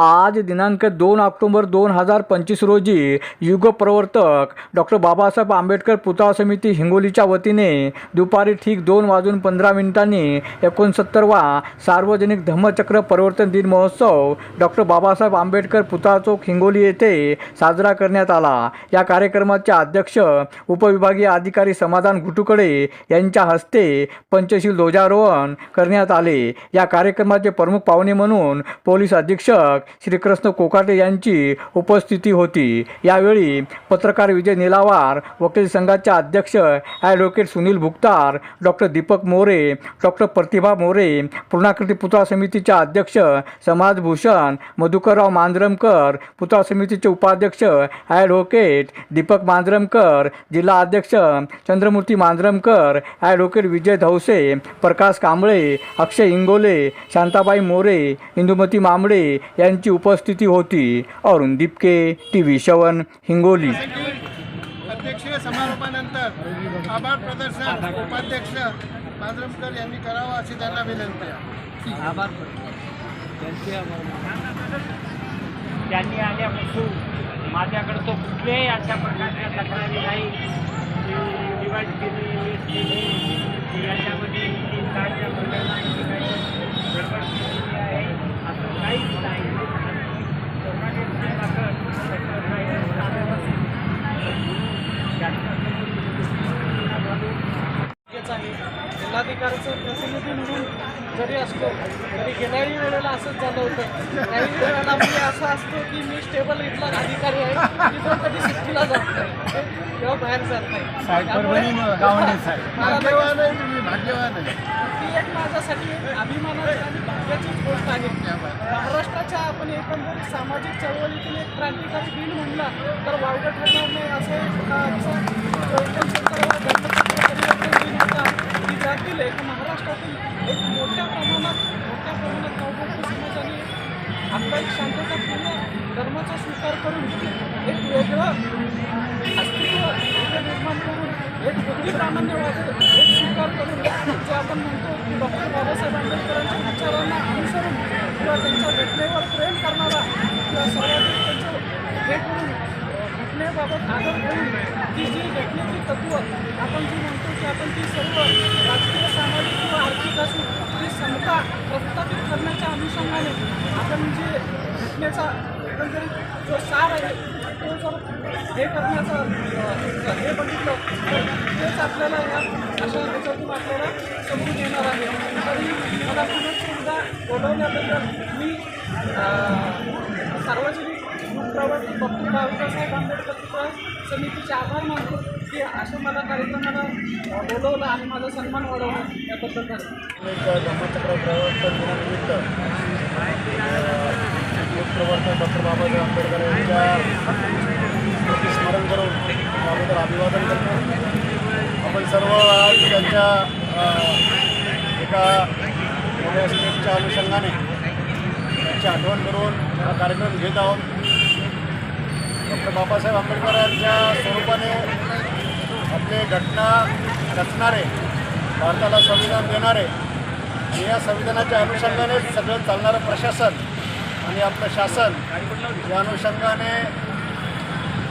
आज दिनांक दोन ऑक्टोबर दोन हजार पंचवीस रोजी युगप्रवर्तक डॉक्टर बाबासाहेब आंबेडकर पुतळा समिती हिंगोलीच्या वतीने दुपारी ठीक दोन वाजून पंधरा मिनिटांनी एकोणसत्तरवा सार्वजनिक धम्मचक्र परिवर्तन दिन महोत्सव डॉक्टर बाबासाहेब आंबेडकर पुतळा चौक हिंगोली येथे साजरा करण्यात आला. या कार्यक्रमाचे अध्यक्ष उपविभागीय अधिकारी समाधान घुटुकडे यांच्या हस्ते पंचशील ध्वजारोहण करण्यात आले. या कार्यक्रमाचे प्रमुख पाहुणे म्हणून पोलीस अधीक्षक श्रीकृष्ण कोकाटे यांची उपस्थिती होती. यावेळी पत्रकार विजय निलावार वकील संघाचे अध्यक्ष advocate Sunil Bhuktar doctor Deepak More doctor Pratibha More पूर्णाकृती पुतळा समितीचे अध्यक्ष समाजभूषण मधुकरराव मांजरमकर पुतळा समितीचे उपाध्यक्ष ॲडव्होकेट दीपक मांजरमकर जिल्हा अध्यक्ष चंद्रमूर्ती मांजरमकर ॲडव्होकेट विजय धवसे प्रकाश कांबळे अक्षय इंगोले शांताबाई मोरे इंदुमती मांबळे यांची उपस्थिती होती. अरुण दिपके टी व्ही शवन हिंगोली. अध्यक्षीय समारोपानंतर आभार प्रदर्शन उपाध्यक्ष मांजरमकर यांनी करावं अशी त्यांना विनंती आहे. आभार त्यांनी आल्यापासून माझ्याकडे तो कुठल्याही अशा प्रकारच्या तक्रारी नाही. डिवाईड केली वेस्ट केली की याच्यामध्ये तीन तारच्या प्रकरणाची काही गडबड केलेली आहे असं काहीच नाही कोणाकडे मात्र त्याचं काही झालेलं नाही. गरजेचं आहे जिल्हाधिकाऱ्याचं प्रतिनिधी म्हणून जरी असलो तरी गेल्याही वेळेला असंच झालं होतं. काही वेळेला म्हणजे असं असतो की मी स्टेबल इथला अधिकारी आहे की जो कधी सुट्टीला जात नाही. किंवा बाहेर जात नाही. त्यामुळे ती एक माझ्यासाठी अभिमानाची आणि भाग्याचीच गोष्ट आहे. महाराष्ट्राच्या आपण एकंदरीत सामाजिक चळवळीतील एक क्रांतिकारी दिन म्हणला तर वावगं ठरणार नाही असं एक की एक महाराष्ट्रातील एक मोठ्या प्रमाणात मोठ्या प्रमाणात नवबौद्ध समाजाने आपला एक शांततापूर्ण धर्माचा स्वीकार करून एक वेगळं अस्तित्व निर्माण करून एक बुद्धी प्रामाण्यवाद एक स्वीकार करून जे आपण म्हणतो की डॉक्टर बाबासाहेब आंबेडकरांच्या विचारांना अनुसरून किंवा त्यांच्या घटनेवर प्रेम करणारा किंवा सर्वाधिक त्यांचं हे करून घटनेबाबत आदर करून ती जी घटनेची तत्व आपण जी म्हणतो की आपण ती सर्व राजकीय सामाजिक किंवा आर्थिक असू ती समता प्रस्थापित करण्याच्या अनुषंगाने आपण जे घटनेचा एकंदरीत जो सार आहे तो जर हे करण्याचा हे बघितलं तर तेच आपल्याला या अशा ह्याच्यातून आपल्याला समजून येणार आहे तरी मला पुन्हा सुद्धा बोलवल्याबद्दल मी सार्वजनिक प्रवासी बप्पू बाबासाहेब आंबेडकर समितीचे आभार मानतो की असं मला कार्यक्रमाला बोलवलं आणि माझा सन्मान वाढवला. याबद्दल धन्यवाद. प्रवर्तन दिनानिमित्त प्रवर्तक डॉक्टर बाबासाहेब आंबेडकर यांच्या स्मृती स्मरण करून त्याबद्दल अभिवादन करतो. आपण सर्व आज त्यांच्या एका मोठ्या स्टेपच्या अनुषंगाने त्यांची आठवण करून हा कार्यक्रम घेत आहोत. डॉक्टर बाबासाहेब आंबेडकरांच्या स्वरूपाने आपले घटना रचणारे भारताला संविधान देणारे या संविधानाच्या अनुषंगाने सगळं चालणारं प्रशासन आणि आपलं शासन या अनुषंगाने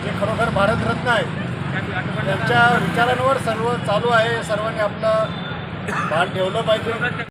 जे खरोखर भारतरत्न आहे त्यांच्या विचारांवर सर्व चालू आहे सर्वांनी आपलं भान ठेवलं पाहिजे.